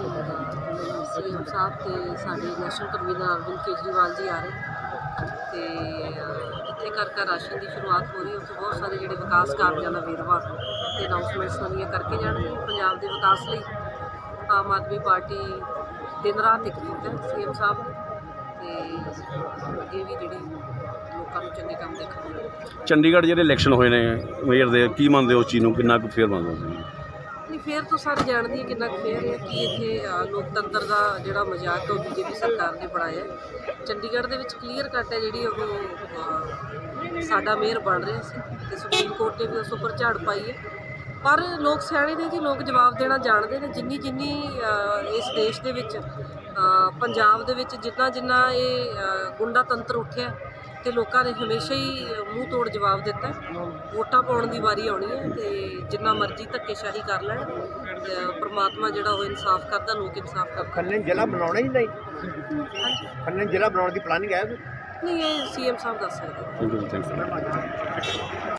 CM ਸਾਹਿਬ ਤੇ ਸਾਡੇ national convener Arvind Kejriwal ji ਆ ਰਹੇ। ਤੇ ਅ, ਇੱਥੇ ਘਰ ਘਰ ਰਾਸ਼ਨ ਦੀ ਸ਼ੁਰੂਆਤ ਹੋ ਰਹੀ ਹੈ। ਉੱਥੇ ਬਹੁਤ ਸਾਰੇ ਜਿਹੜੇ ਵਿਕਾਸ ਕਾਰਜਾਂ ਦਾ ਵੇਰਵਾ ਤੇ ਅਨਾਉਂਸਮੈਂਟਸ ਨਵੀਆਂ ਕਰਕੇ ਜਾਣਗੇ। ਪੰਜਾਬ ਦੇ ਵਿਕਾਸ ਲਈ ਆਮ ਆਦਮੀ ਪਾਰਟੀ ਦਿਨ ਰਾਤ ਇੱਕ ਕੀਤਾ ਸੀਐਮ ਸਾਹਿਬ। ਤੇ ਅੱਗੇ ਵੀ ਜਿਹੜੀ ਲੋਕਾਂ ਨੂੰ ਚੰਗੇ ਕੰਮ ਦੇਖਣ ਨੂੰ ਚੰਡੀਗੜ੍ਹ ਜਿਹੜੇ ਇਲੈਕਸ਼ਨ ਹੋਏ ਨੇ ਮੇਅਰ ਦੇ ਕੀ ਮੰਨਦੇ ਹੋ ਉਸ ਚੀਜ਼ ਨੂੰ? ਕਿੰਨਾ ਕੁ ਫੇਰ ਮੰਨਦੇ ਹੋ ਤੁਸੀਂ? ਨਹੀਂ ਫੇਰ ਤੋਂ ਸਾਰੇ ਜਾਣਦੀ ਹੈ ਕਿੰਨਾ ਕੁ ਫੇਰ ਹੈ ਕਿ ਇੱਥੇ ਅ, ਲੋਕਤੰਤਰ ਦਾ ਜਿਹੜਾ ਮਜ਼ਾਕ ਹੈ ਉਹ ਬੀਜੇਪੀ ਸਰਕਾਰ ਨੇ ਬਣਾਇਆ ਹੈ। ਚੰਡੀਗੜ੍ਹ ਦੇ ਵਿੱਚ ਕਲੀਅਰ ਕੱਟ ਹੈ ਜਿਹੜੀ ਉਹ ਅ, ਸਾਡਾ ਮੇਅਰ ਬਣ ਰਿਹਾ ਸੀ ਤੇ ਸੁਪਰੀਮ ਕੋਰਟ ਨੇ ਵੀ ਉਸ ਉੱਪਰ ਝਾੜ ਪਾਈ ਹੈ ਪਰ ਲੋਕ ਸਿਆਣੇ ਨੇ ਜੀ ਲੋਕ ਜਵਾਬ ਦੇਣਾ ਜਾਣਦੇ ਨੇ ਜਿੰਨੀ ਜਿੰਨੀ ਅ, ਇਸ ਦੇਸ਼ ਦੇ ਵਿੱਚ ਅ, ਪੰਜਾਬ ਦੇ ਵਿੱਚ ਜਿੰਨਾ ਜਿੰਨਾ ਇਹ ਅ, ਗੁੰਡਾ ਤੰਤਰ ਉੱਠਿਆ ਤੇ ਲੋਕਾਂ ਨੇ ਹਮੇਸ਼ਾ ਹੀ ਮੂੰਹ ਤੋੜ ਜਵਾਬ ਦਿੱਤਾ। ਵੋਟਾਂ ਪਾਉਣ ਦੀ ਵਾਰੀ ਆਉਣੀ ਹੈ ਤੇ ਜਿੰਨਾ ਮਰਜ਼ੀ ਧੱਕੇਸ਼ਾਹੀ ਕਰ ਲੈਣ ਪ੍ਰਮਾਤਮਾ ਜਿਹੜਾ ਉਹ ਇਨਸਾਫ ਕਰਦਾ ਲੋਕ ਇਨਸਾਫ ਕਰਦੇ ਖੰਨੇ ਜ਼ਿਲ੍ਹਾ ਬਣਾਉਣਾ ਹੀ ਨਹੀਂ ਖੰਨੇ ਜ਼ਿਲ੍ਹਾ ਬਣਾਉਣ ਦੀ ਪਲਾਨਿੰਗ ਹੈ? ਨਹੀਂ ਇਹ ਸੀਐਮ ਸਾਹਿਬ ਦੱਸ ਸਕਦੇ ਨੇ। Thank you thank you